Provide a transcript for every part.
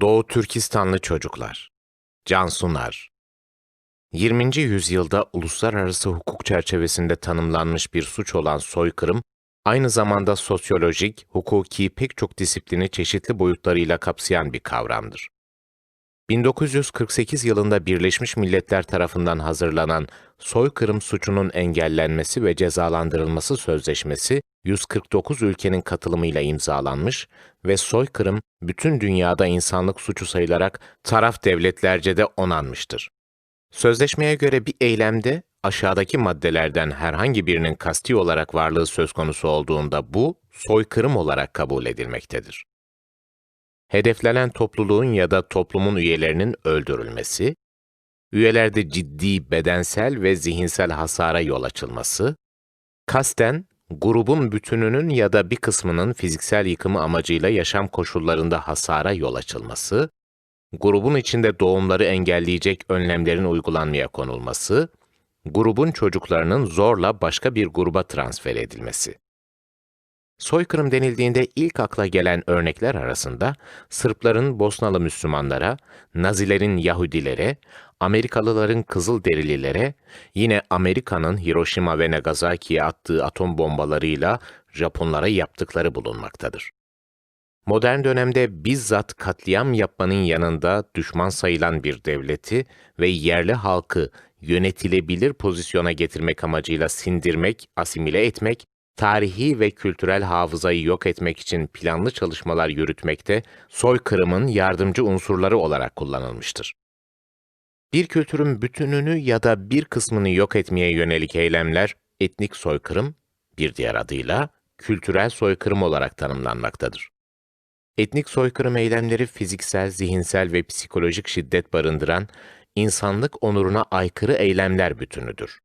Doğu Türkistanlı çocuklar. Can Sunar 20. yüzyılda uluslararası hukuk çerçevesinde tanımlanmış bir suç olan soykırım, aynı zamanda sosyolojik, hukuki pek çok disiplini çeşitli boyutlarıyla kapsayan bir kavramdır. 1948 yılında Birleşmiş Milletler tarafından hazırlanan soykırım suçunun engellenmesi ve cezalandırılması sözleşmesi 149 ülkenin katılımıyla imzalanmış ve soykırım bütün dünyada insanlık suçu sayılarak taraf devletlerce de onanmıştır. Sözleşmeye göre bir eylemde aşağıdaki maddelerden herhangi birinin kasti olarak varlığı söz konusu olduğunda bu soykırım olarak kabul edilmektedir hedeflenen topluluğun ya da toplumun üyelerinin öldürülmesi, üyelerde ciddi bedensel ve zihinsel hasara yol açılması, kasten grubun bütününün ya da bir kısmının fiziksel yıkımı amacıyla yaşam koşullarında hasara yol açılması, grubun içinde doğumları engelleyecek önlemlerin uygulanmaya konulması, grubun çocuklarının zorla başka bir gruba transfer edilmesi. Soykırım denildiğinde ilk akla gelen örnekler arasında Sırpların Bosnalı Müslümanlara, Nazilerin Yahudilere, Amerikalıların Kızılderililere, yine Amerika'nın Hiroşima ve Nagasaki'ye attığı atom bombalarıyla Japonlara yaptıkları bulunmaktadır. Modern dönemde bizzat katliam yapmanın yanında düşman sayılan bir devleti ve yerli halkı yönetilebilir pozisyona getirmek amacıyla sindirmek, asimile etmek tarihi ve kültürel hafızayı yok etmek için planlı çalışmalar yürütmekte soykırımın yardımcı unsurları olarak kullanılmıştır. Bir kültürün bütününü ya da bir kısmını yok etmeye yönelik eylemler etnik soykırım, bir diğer adıyla kültürel soykırım olarak tanımlanmaktadır. Etnik soykırım eylemleri fiziksel, zihinsel ve psikolojik şiddet barındıran insanlık onuruna aykırı eylemler bütünüdür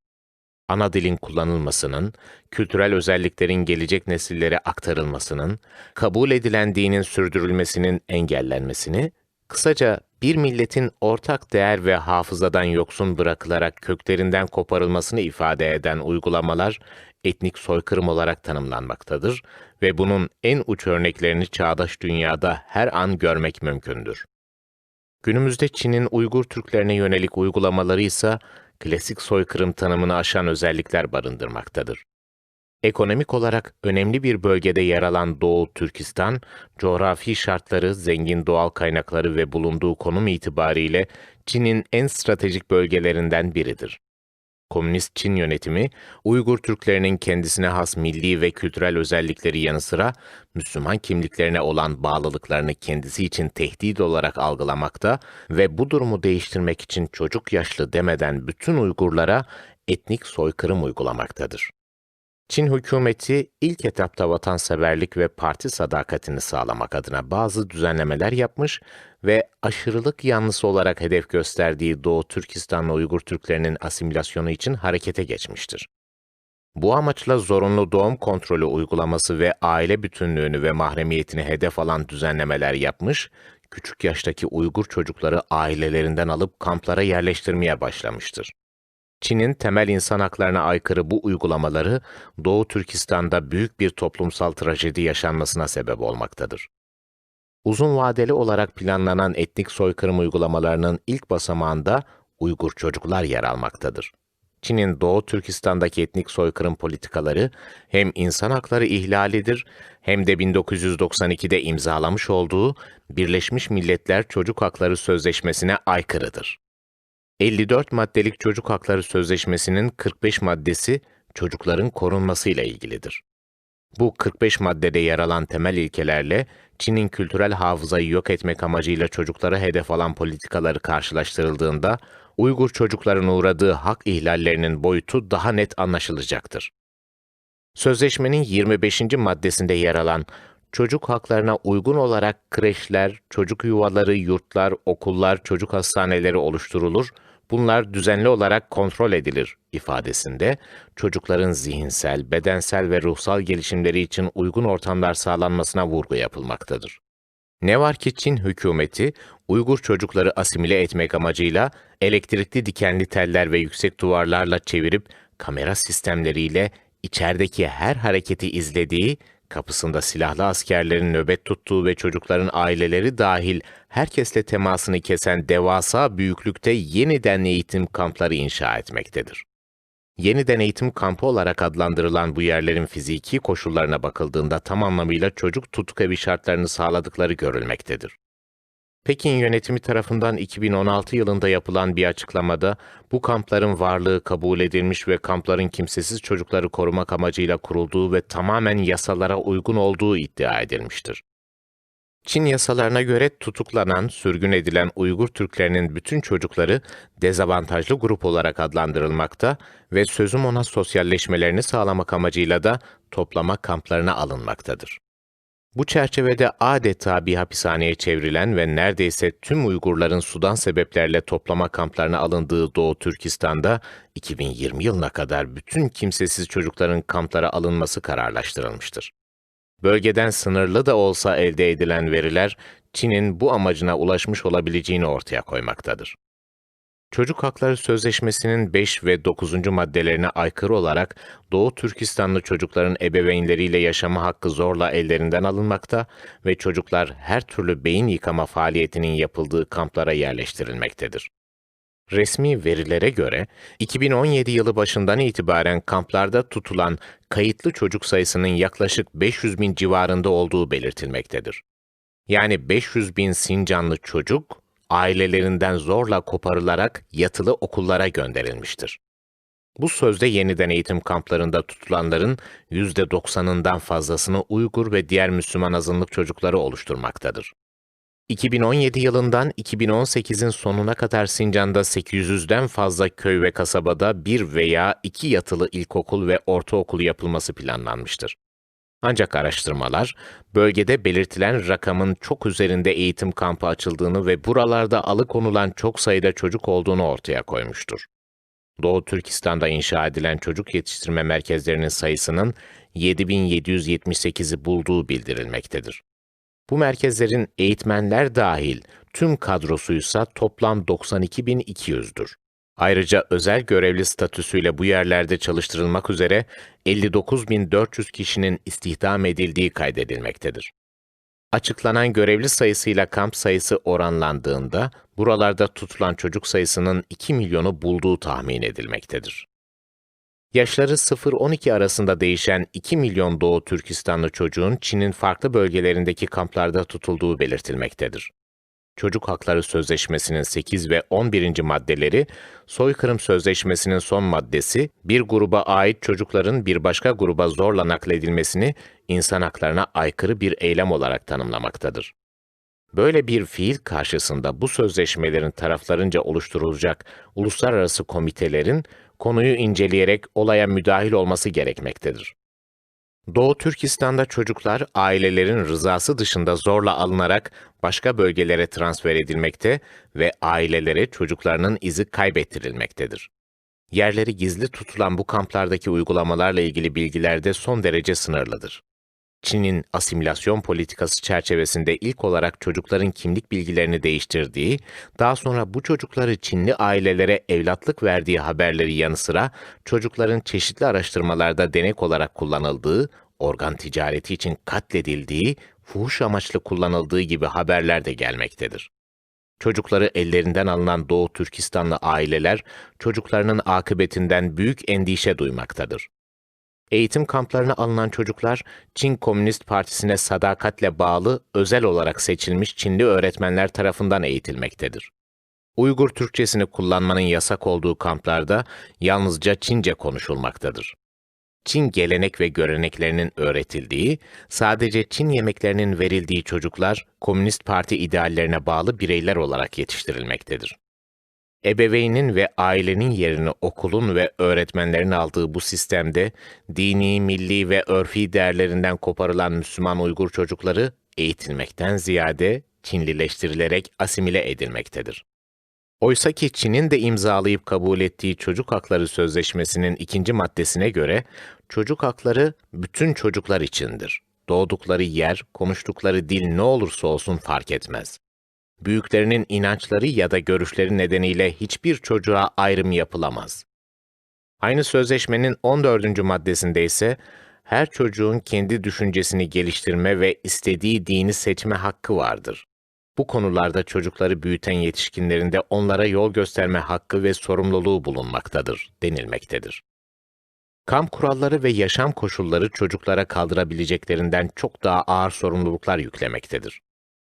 ana dilin kullanılmasının, kültürel özelliklerin gelecek nesillere aktarılmasının, kabul edilen dinin sürdürülmesinin engellenmesini, kısaca bir milletin ortak değer ve hafızadan yoksun bırakılarak köklerinden koparılmasını ifade eden uygulamalar etnik soykırım olarak tanımlanmaktadır ve bunun en uç örneklerini çağdaş dünyada her an görmek mümkündür. Günümüzde Çin'in Uygur Türklerine yönelik uygulamaları ise klasik soykırım tanımını aşan özellikler barındırmaktadır. Ekonomik olarak önemli bir bölgede yer alan Doğu Türkistan, coğrafi şartları, zengin doğal kaynakları ve bulunduğu konum itibariyle Çin'in en stratejik bölgelerinden biridir. Komünist Çin yönetimi, Uygur Türklerinin kendisine has milli ve kültürel özellikleri yanı sıra Müslüman kimliklerine olan bağlılıklarını kendisi için tehdit olarak algılamakta ve bu durumu değiştirmek için çocuk yaşlı demeden bütün Uygurlara etnik soykırım uygulamaktadır. Çin hükümeti ilk etapta vatanseverlik ve parti sadakatini sağlamak adına bazı düzenlemeler yapmış ve aşırılık yanlısı olarak hedef gösterdiği Doğu Türkistanlı Uygur Türklerinin asimilasyonu için harekete geçmiştir. Bu amaçla zorunlu doğum kontrolü uygulaması ve aile bütünlüğünü ve mahremiyetini hedef alan düzenlemeler yapmış, küçük yaştaki Uygur çocukları ailelerinden alıp kamplara yerleştirmeye başlamıştır. Çin'in temel insan haklarına aykırı bu uygulamaları Doğu Türkistan'da büyük bir toplumsal trajedi yaşanmasına sebep olmaktadır. Uzun vadeli olarak planlanan etnik soykırım uygulamalarının ilk basamağında Uygur çocuklar yer almaktadır. Çin'in Doğu Türkistan'daki etnik soykırım politikaları hem insan hakları ihlalidir hem de 1992'de imzalamış olduğu Birleşmiş Milletler Çocuk Hakları Sözleşmesi'ne aykırıdır. 54 maddelik Çocuk Hakları Sözleşmesi'nin 45 maddesi çocukların korunmasıyla ilgilidir. Bu 45 maddede yer alan temel ilkelerle Çin'in kültürel hafızayı yok etmek amacıyla çocuklara hedef alan politikaları karşılaştırıldığında Uygur çocukların uğradığı hak ihlallerinin boyutu daha net anlaşılacaktır. Sözleşmenin 25. maddesinde yer alan çocuk haklarına uygun olarak kreşler, çocuk yuvaları, yurtlar, okullar, çocuk hastaneleri oluşturulur bunlar düzenli olarak kontrol edilir ifadesinde çocukların zihinsel, bedensel ve ruhsal gelişimleri için uygun ortamlar sağlanmasına vurgu yapılmaktadır. Ne var ki Çin hükümeti Uygur çocukları asimile etmek amacıyla elektrikli dikenli teller ve yüksek duvarlarla çevirip kamera sistemleriyle içerideki her hareketi izlediği, kapısında silahlı askerlerin nöbet tuttuğu ve çocukların aileleri dahil herkesle temasını kesen devasa büyüklükte yeniden eğitim kampları inşa etmektedir. Yeniden eğitim kampı olarak adlandırılan bu yerlerin fiziki koşullarına bakıldığında tam anlamıyla çocuk tutkavi şartlarını sağladıkları görülmektedir. Pekin yönetimi tarafından 2016 yılında yapılan bir açıklamada bu kampların varlığı kabul edilmiş ve kampların kimsesiz çocukları korumak amacıyla kurulduğu ve tamamen yasalara uygun olduğu iddia edilmiştir. Çin yasalarına göre tutuklanan, sürgün edilen Uygur Türklerinin bütün çocukları dezavantajlı grup olarak adlandırılmakta ve sözüm ona sosyalleşmelerini sağlamak amacıyla da toplama kamplarına alınmaktadır. Bu çerçevede adeta bir hapishaneye çevrilen ve neredeyse tüm Uygurların sudan sebeplerle toplama kamplarına alındığı Doğu Türkistan'da 2020 yılına kadar bütün kimsesiz çocukların kamplara alınması kararlaştırılmıştır. Bölgeden sınırlı da olsa elde edilen veriler, Çin'in bu amacına ulaşmış olabileceğini ortaya koymaktadır. Çocuk Hakları Sözleşmesi'nin 5 ve 9. maddelerine aykırı olarak Doğu Türkistanlı çocukların ebeveynleriyle yaşama hakkı zorla ellerinden alınmakta ve çocuklar her türlü beyin yıkama faaliyetinin yapıldığı kamplara yerleştirilmektedir. Resmi verilere göre 2017 yılı başından itibaren kamplarda tutulan kayıtlı çocuk sayısının yaklaşık 500 bin civarında olduğu belirtilmektedir. Yani 500 bin Sincanlı çocuk ailelerinden zorla koparılarak yatılı okullara gönderilmiştir. Bu sözde yeniden eğitim kamplarında tutulanların %90'ından fazlasını Uygur ve diğer Müslüman azınlık çocukları oluşturmaktadır. 2017 yılından 2018'in sonuna kadar Sincan'da 800'den fazla köy ve kasabada bir veya iki yatılı ilkokul ve ortaokul yapılması planlanmıştır. Ancak araştırmalar, bölgede belirtilen rakamın çok üzerinde eğitim kampı açıldığını ve buralarda alıkonulan çok sayıda çocuk olduğunu ortaya koymuştur. Doğu Türkistan'da inşa edilen çocuk yetiştirme merkezlerinin sayısının 7778'i bulduğu bildirilmektedir. Bu merkezlerin eğitmenler dahil tüm kadrosuysa toplam 92.200'dür. Ayrıca özel görevli statüsüyle bu yerlerde çalıştırılmak üzere 59.400 kişinin istihdam edildiği kaydedilmektedir. Açıklanan görevli sayısıyla kamp sayısı oranlandığında buralarda tutulan çocuk sayısının 2 milyonu bulduğu tahmin edilmektedir. Yaşları 0-12 arasında değişen 2 milyon Doğu Türkistanlı çocuğun Çin'in farklı bölgelerindeki kamplarda tutulduğu belirtilmektedir. Çocuk Hakları Sözleşmesi'nin 8 ve 11. maddeleri, Soykırım Sözleşmesi'nin son maddesi, bir gruba ait çocukların bir başka gruba zorla nakledilmesini insan haklarına aykırı bir eylem olarak tanımlamaktadır. Böyle bir fiil karşısında bu sözleşmelerin taraflarınca oluşturulacak uluslararası komitelerin konuyu inceleyerek olaya müdahil olması gerekmektedir. Doğu Türkistan'da çocuklar ailelerin rızası dışında zorla alınarak başka bölgelere transfer edilmekte ve ailelere çocuklarının izi kaybettirilmektedir. Yerleri gizli tutulan bu kamplardaki uygulamalarla ilgili bilgiler de son derece sınırlıdır. Çin'in asimilasyon politikası çerçevesinde ilk olarak çocukların kimlik bilgilerini değiştirdiği, daha sonra bu çocukları Çinli ailelere evlatlık verdiği haberleri yanı sıra çocukların çeşitli araştırmalarda denek olarak kullanıldığı, organ ticareti için katledildiği, fuhuş amaçlı kullanıldığı gibi haberler de gelmektedir. Çocukları ellerinden alınan Doğu Türkistanlı aileler çocuklarının akıbetinden büyük endişe duymaktadır. Eğitim kamplarına alınan çocuklar, Çin Komünist Partisi'ne sadakatle bağlı, özel olarak seçilmiş Çinli öğretmenler tarafından eğitilmektedir. Uygur Türkçesini kullanmanın yasak olduğu kamplarda yalnızca Çince konuşulmaktadır. Çin gelenek ve göreneklerinin öğretildiği, sadece Çin yemeklerinin verildiği çocuklar, Komünist Parti ideallerine bağlı bireyler olarak yetiştirilmektedir. Ebeveynin ve ailenin yerini okulun ve öğretmenlerin aldığı bu sistemde dini, milli ve örfi değerlerinden koparılan Müslüman Uygur çocukları eğitilmekten ziyade Çinlileştirilerek asimile edilmektedir. Oysa ki Çin'in de imzalayıp kabul ettiği Çocuk Hakları Sözleşmesi'nin ikinci maddesine göre çocuk hakları bütün çocuklar içindir. Doğdukları yer, konuştukları dil ne olursa olsun fark etmez büyüklerinin inançları ya da görüşleri nedeniyle hiçbir çocuğa ayrım yapılamaz. Aynı sözleşmenin 14. maddesinde ise her çocuğun kendi düşüncesini geliştirme ve istediği dini seçme hakkı vardır. Bu konularda çocukları büyüten yetişkinlerin de onlara yol gösterme hakkı ve sorumluluğu bulunmaktadır, denilmektedir. Kamp kuralları ve yaşam koşulları çocuklara kaldırabileceklerinden çok daha ağır sorumluluklar yüklemektedir.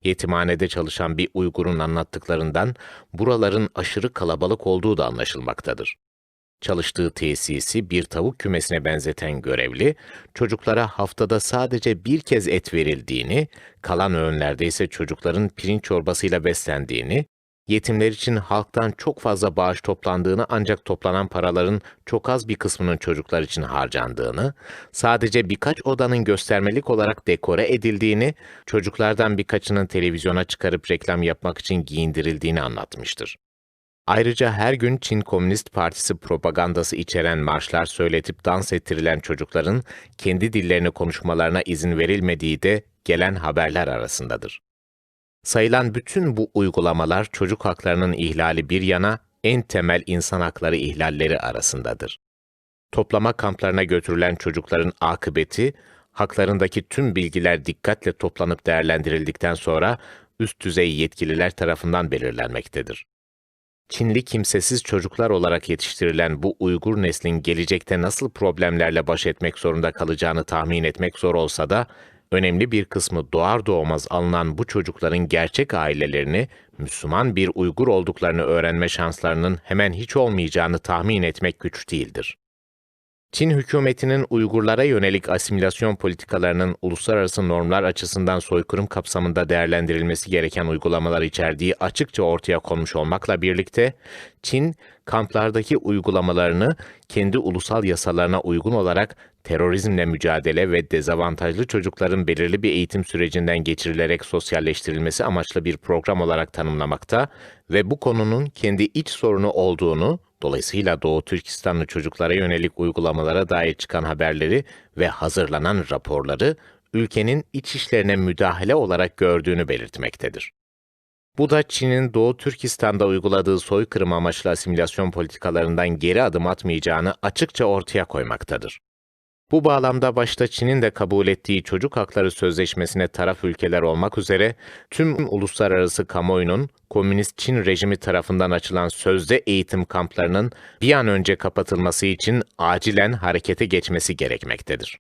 Yetimhanede çalışan bir Uygur'un anlattıklarından buraların aşırı kalabalık olduğu da anlaşılmaktadır. Çalıştığı tesisi bir tavuk kümesine benzeten görevli, çocuklara haftada sadece bir kez et verildiğini, kalan öğünlerde ise çocukların pirinç çorbasıyla beslendiğini, yetimler için halktan çok fazla bağış toplandığını ancak toplanan paraların çok az bir kısmının çocuklar için harcandığını, sadece birkaç odanın göstermelik olarak dekore edildiğini, çocuklardan birkaçının televizyona çıkarıp reklam yapmak için giyindirildiğini anlatmıştır. Ayrıca her gün Çin Komünist Partisi propagandası içeren marşlar söyletip dans ettirilen çocukların kendi dillerini konuşmalarına izin verilmediği de gelen haberler arasındadır. Sayılan bütün bu uygulamalar çocuk haklarının ihlali bir yana en temel insan hakları ihlalleri arasındadır. Toplama kamplarına götürülen çocukların akıbeti, haklarındaki tüm bilgiler dikkatle toplanıp değerlendirildikten sonra üst düzey yetkililer tarafından belirlenmektedir. Çinli kimsesiz çocuklar olarak yetiştirilen bu Uygur neslin gelecekte nasıl problemlerle baş etmek zorunda kalacağını tahmin etmek zor olsa da, önemli bir kısmı doğar doğmaz alınan bu çocukların gerçek ailelerini, Müslüman bir Uygur olduklarını öğrenme şanslarının hemen hiç olmayacağını tahmin etmek güç değildir. Çin hükümetinin Uygurlara yönelik asimilasyon politikalarının uluslararası normlar açısından soykırım kapsamında değerlendirilmesi gereken uygulamalar içerdiği açıkça ortaya konmuş olmakla birlikte, Çin, kamplardaki uygulamalarını kendi ulusal yasalarına uygun olarak terörizmle mücadele ve dezavantajlı çocukların belirli bir eğitim sürecinden geçirilerek sosyalleştirilmesi amaçlı bir program olarak tanımlamakta ve bu konunun kendi iç sorunu olduğunu, dolayısıyla Doğu Türkistanlı çocuklara yönelik uygulamalara dair çıkan haberleri ve hazırlanan raporları ülkenin iç işlerine müdahale olarak gördüğünü belirtmektedir. Bu da Çin'in Doğu Türkistan'da uyguladığı soykırım amaçlı asimilasyon politikalarından geri adım atmayacağını açıkça ortaya koymaktadır. Bu bağlamda başta Çin'in de kabul ettiği Çocuk Hakları Sözleşmesi'ne taraf ülkeler olmak üzere tüm uluslararası kamuoyunun Komünist Çin rejimi tarafından açılan sözde eğitim kamplarının bir an önce kapatılması için acilen harekete geçmesi gerekmektedir.